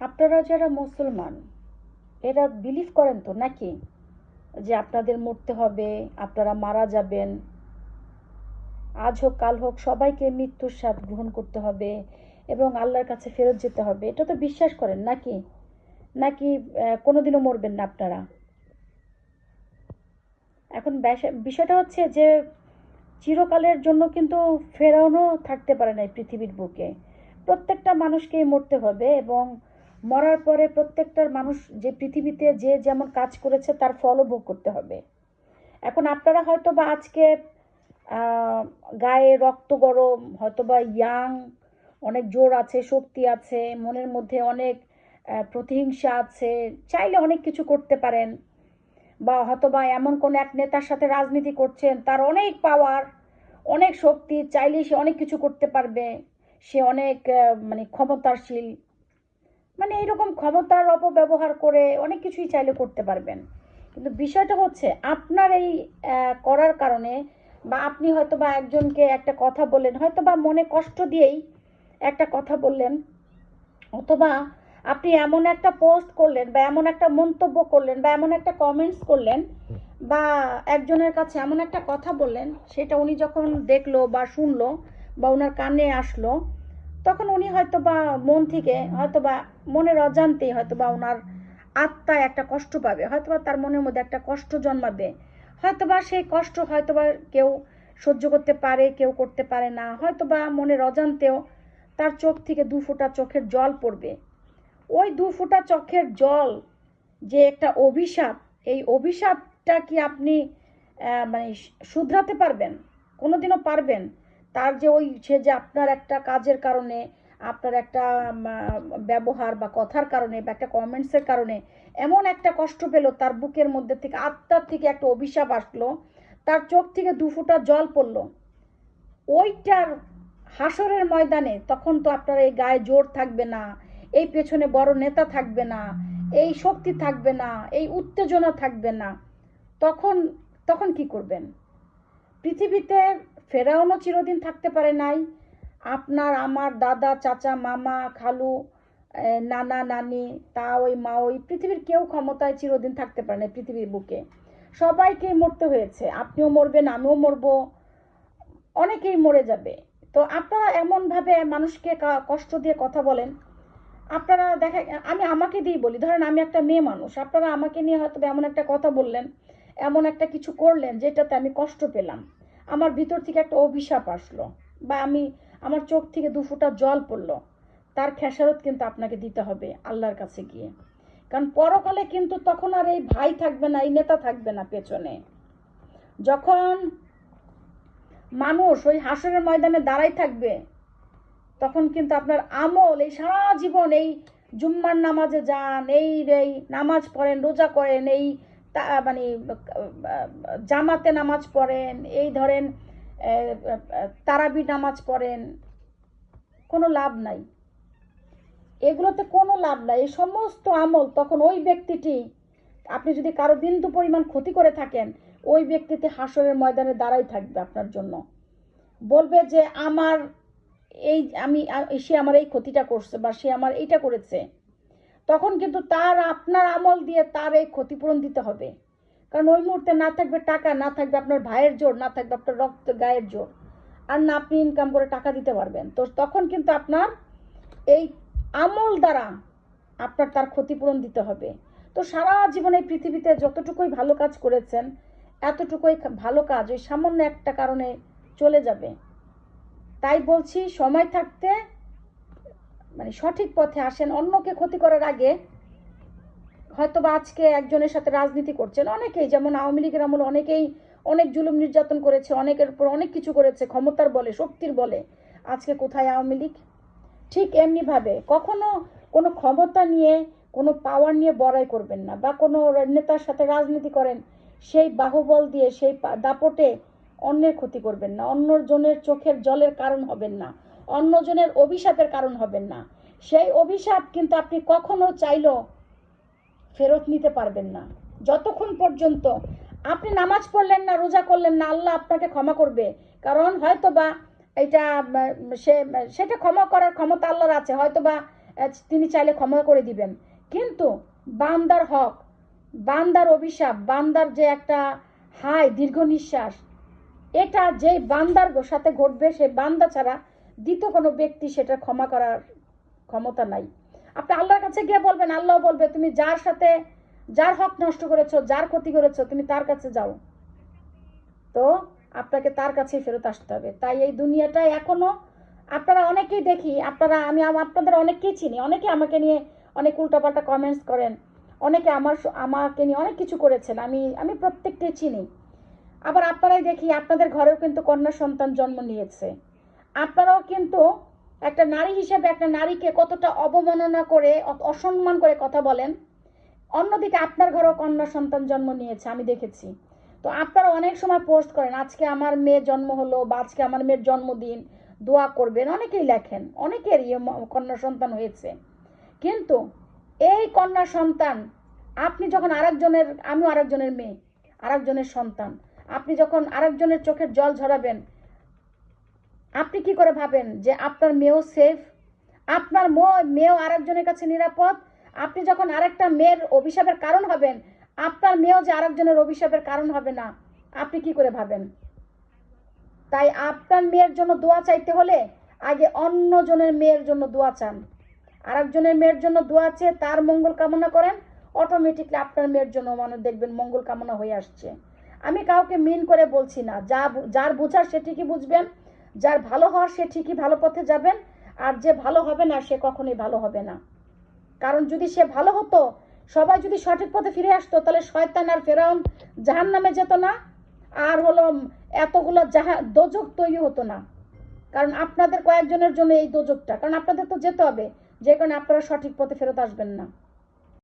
আপনারা যারা মুসলমান, এরা বিলিভ করেন তো নাকি? যে আপনাদের মরতে হবে, আপনারা মারা যাবেন। আজ হোক, কাল হোক, সবাইকে মৃত্যুর স্বাদ গ্রহণ করতে হবে এবং আল্লাহর কাছে ফেরত যেতে হবে। এটা তো বিশ্বাস করেন নাকি? নাকি কোনোদিনও মরবেন না আপনারা? এখন বিষয়টা হচ্ছে যে, চিরকালের জন্য কিন্তু ফেরানো থাকতে পারে না পৃথিবীর বুকে। প্রত্যেকটা মানুষকেই মরতে হবে এবং মরার পরে প্রত্যেকটার মানুষ যে পৃথিবীতে যে যেমন কাজ করেছে, তার ফলও ভোগ করতে হবে। এখন আপনারা হয়তো বা আজকে গায়ে রক্ত গরম হয়তো বা ইয়াং অনেক জোর আছে, শক্তি আছে, মনের মধ্যে অনেক প্রতিহিংসা আছে, চাইলে অনেক কিছু করতে পারেন। বা হয়তো বা এমন কোনো এক নেতার সাথে রাজনীতি করছেন, তার অনেক পাওয়ার অনেক শক্তি চাইলে সে অনেক কিছু করতে পারবে। সে অনেক মানে ক্ষমতাশীল। মানে এইরকম ক্ষমতার অপব্যবহার করে অনেক কিছুই চাইলে করতে পারবেন। কিন্তু বিষয়টা হচ্ছে, আপনার এই করার কারণে বা আপনি হয়তো বা একজনকে একটা কথা বললেন হয়তো বা মনে কষ্ট দিয়েই একটা কথা বললেন, অথবা আপনি এমন একটা পোস্ট করলেন বা এমন একটা মন্তব্য করলেন বা এমন একটা কমেন্টস করলেন বা একজনের কাছে এমন একটা কথা বললেন, সেটা উনি যখন দেখল বা শুনলো বা ওনার কানে আসলো তখন উনি হয়তো বা মন থেকে হয়তো বা মনের অজান্তেই হয়তো বা ওনার আত্মায় একটা কষ্ট পাবে, হয়তো বা তার মনের মধ্যে একটা কষ্ট জন্মাবে। হয়তো বা সেই কষ্ট হয়তো বা কেউ সহ্য করতে পারে, কেউ করতে পারে না। হয়তো বা মনের অজান্তেও তার চোখ থেকে দু ফোঁটা চোখের জল পড়বে। ওই দু ফোঁটা চোখের জল যে একটা অভিশাপ, এই অভিশাপটা কি আপনি মানে শুধরাতে পারবেন? কোনোদিনও পারবেন? তার যে ওই সে যে আপনার একটা কাজের কারণে, আপনার একটা ব্যবহার বা কথার কারণে বা একটা কমেন্টসের কারণে এমন একটা কষ্ট পেল, তার বুকের মধ্যে থেকে আত্মার থেকে একটা অভিশাপ আসলো, তার চোখ থেকে দু ফোঁটা জল পড়ল। ওইটার হাসরের ময়দানে তখন তো আপনার এই গায়ে জোর থাকবে না, এই পেছনে বড় নেতা থাকবে না, এই শক্তি থাকবে না, এই উত্তেজনা থাকবে না। তখন তখন কি করবেন? পৃথিবীতে ফেরাউনও চিরদিন থাকতে পারে নাই। আপনার আমার দাদা, চাচা, মামা, খালু নানা, নানি, তা, ওই, মা, ওই পৃথিবীর কেউ ক্ষমতায় চিরদিন থাকতে পারে না পৃথিবীর বুকে। সবাইকেই মরতে হয়েছে। আপনিও মরবেন, আমিও মরব। অনেকেই মরে যাবে। তো আপনারা এমনভাবে মানুষকে কষ্ট দিয়ে কথা বলেন। আপনারা দেখা, আমি আমাকে দিয়েই বলি, ধরেন আমি একটা মেয়ে মানুষ, আপনারা আমাকে নিয়ে হয়তো এমন একটা কথা বললেন, এমন একটা কিছু করলেন, যেটাতে আমি কষ্ট পেলাম। আমার ভিতর থেকে একটা অভিশাপ আসলো বা আমি, আমার চোখ থেকে দু ফোঁটা জল পড়ল। তার খেসারত কিন্তু আপনাকে দিতে হবে আল্লাহর কাছে গিয়ে। কারণ পরকালে কিন্তু তখন আর এই ভাই থাকবে না, এই নেতা থাকবে না পেছনে। যখন মানুষ ওই হাসরের ময়দানে দাঁড়াই থাকবে, তখন কিন্তু আপনার আমল, এই সারা জীবন এই জুম্মার নামাজে যান, এই এই নামাজ পড়েন, রোজা করেন, এই তা- মানে জামাতে নামাজ পড়েন, এই ধরেন তারাবি নামাজ পড়েন, কোনো লাভ নাই। এগুলোতে কোনো লাভ নাই। এই সমস্ত আমল তখন ওই ব্যক্তিটি, আপনি যদি কারও বিন্দু পরিমাণ ক্ষতি করে থাকেন, ওই ব্যক্তিতে হাসরের ময়দানে দাঁড়াই থাকবে আপনার জন্য। বলবে যে, আমার এই, আমি, সে আমার এই ক্ষতিটা করছে বা সে আমার এইটা করেছে। তখন কিন্তু তার আপনার আমল দিয়ে তার এই ক্ষতিপূরণ দিতে হবে। কারণ ওই মুহূর্তে না থাকবে টাকা, না থাকবে আপনার ভাইয়ের জোর, না থাকবে আপনার রক্ত গায়ের জোর। আর না আপনি ইনকাম করে টাকা দিতে পারবেন। তো তখন কিন্তু আপনার এই আমল দ্বারা আপনার তার ক্ষতিপূরণ দিতে হবে। তো সারা জীবনে পৃথিবীতে যতটুকুই ভালো কাজ করেছেন, এতটুকুই ভালো কাজ ওই সামান্য একটা কারণে চলে যাবে। তাই বলছি, সময় থাকতে মানে সঠিক পথে আসেন, অন্যকে ক্ষতি করার আগে হয়তো বা আজকে একজনের সাথে রাজনীতি করছেন। অনেকেই, যেমন আওয়ামী লীগের আমল অনেকেই অনেক জুলুম নির্যাতন করেছে, অনেকের উপর অনেক কিছু করেছে, ক্ষমতার বলে, শক্তির বলে। আজকে কোথায় আওয়ামী লীগ? ঠিক এমনিভাবে কখনো কোনো ক্ষমতা নিয়ে, কোনো পাওয়ার নিয়ে বড়াই করবেন না, বা কোনো নেতার সাথে রাজনীতি করেন, সেই বাহুবল দিয়ে, সেই দাপটে অন্যের ক্ষতি করবেন না, অন্যজনের চোখের জলের কারণ হবেন না। অন্যজনের অভিশাপের কারণ হবেন না। সেই অভিশাপ কিন্তু আপনি কখনো চাইলেও ফেরত নিতে পারবেন না। যতক্ষণ পর্যন্ত আপনি নামাজ পড়লেন না, রোজা করলেন না, আল্লাহ আপনাকে ক্ষমা করবে। কারণ হয়তো বা এটা সে, সেটা ক্ষমা করার ক্ষমতা আল্লাহর আছে। হয়তো বা তিনি চাইলে ক্ষমা করে দিবেন। কিন্তু বান্দার হক, বান্দার অভিশাপ, বান্দার যে একটা হাই দীর্ঘ নিঃশ্বাস, এটা যেই বান্দার সাথে ঘটবে সেই বান্দা ছাড়া দ্বিতীয় কোনো ব্যক্তি সেটা ক্ষমা করার ক্ষমতা নাই। আপনি আল্লাহর কাছে গিয়ে বলবেন, আল্লাহ বলবে, তুমি যার সাথে যার হক নষ্ট করেছ, যার ক্ষতি করেছ, তুমি তার কাছে যাও। তো আপনাকে তার কাছেই ফেরত আসতে হবে। তাই এই দুনিয়াটা এখনও আপনারা অনেকেই দেখি, আপনারা, আমি আপনাদের অনেককেই চিনি, অনেকে আমাকে নিয়ে অনেক উল্টাপাল্টা কমেন্টস করেন, অনেকে আমার আমাকে নিয়ে অনেক কিছু করেছেন, আমি আমি প্রত্যেকটাই চিনি। আবার আপনারাই দেখি, আপনাদের ঘরেও কিন্তু কন্যা সন্তান জন্ম নিয়েছে। আপনারাও কিন্তু একটা নারী হিসেবে একটা নারীকে কতটা অবমাননা করে, অসম্মান করে কথা বলেন। অন্যদিকে আপনার ঘরেও কন্যা সন্তান জন্ম নিয়েছে, আমি দেখেছি। তো আপনারা অনেক সময় পোস্ট করেন, আজকে আমার মেয়ে জন্ম হলো বা আজকে আমার মেয়ের জন্মদিন, দোয়া করবেন, অনেকেই লেখেন অনেকের ইয়ে কন্যা সন্তান হয়েছে। কিন্তু এই কন্যা সন্তান, আপনি যখন আরেকজনের, আমিও আরেকজনের মেয়ে, আরেকজনের সন্তান, আপনি যখন আরেকজনের চোখের জল ঝরাবেন আপনি কি করে ভাবেন যে আপনার মেয়েও সেফ আপনার মেয়েও আরেকজনের কাছে নিরাপদ? আপনি যখন আরেকটা মেয়ের অভিশাপের কারণ হবেন, আপনার মেয়েও যে আরেকজনের অভিশাপের কারণ হবে না, আপনি কি করে ভাবেন? তাই আপনার মেয়ের জন্য দোয়া চাইতে হলে আগে অন্যজনের মেয়ের জন্য দোয়া চান। আরেকজনের মেয়ের জন্য দোয়া চেয়ে তার মঙ্গল কামনা করেন অটোমেটিকলি আপনার মেয়ের জন্য মানে দেখবেন মঙ্গল কামনা হয়ে আসছে। আমি কাউকে মিন করে বলছি না। যা যার বুঝার সে ঠিকই বুঝবেন। যার ভালো হওয়ার সে ঠিকই ভালো পথে যাবেন, আর যে ভালো হবে না সে কখনোই ভালো হবে না। কারণ যদি সে ভালো হতো, সবাই যদি সঠিক পথে ফিরে আসতো, তাহলে শয়তান আর ফেরাউন জাহান নামে যেত না, আর হলো এতগুলো জাহা, দোজক তৈরি হতো না। কারণ আপনাদের কয়েকজনের জন্য এই দোজকটা, কারণ আপনাদের তো যেতে হবে, যে কারণে আপনারা সঠিক পথে ফেরত আসবেন না।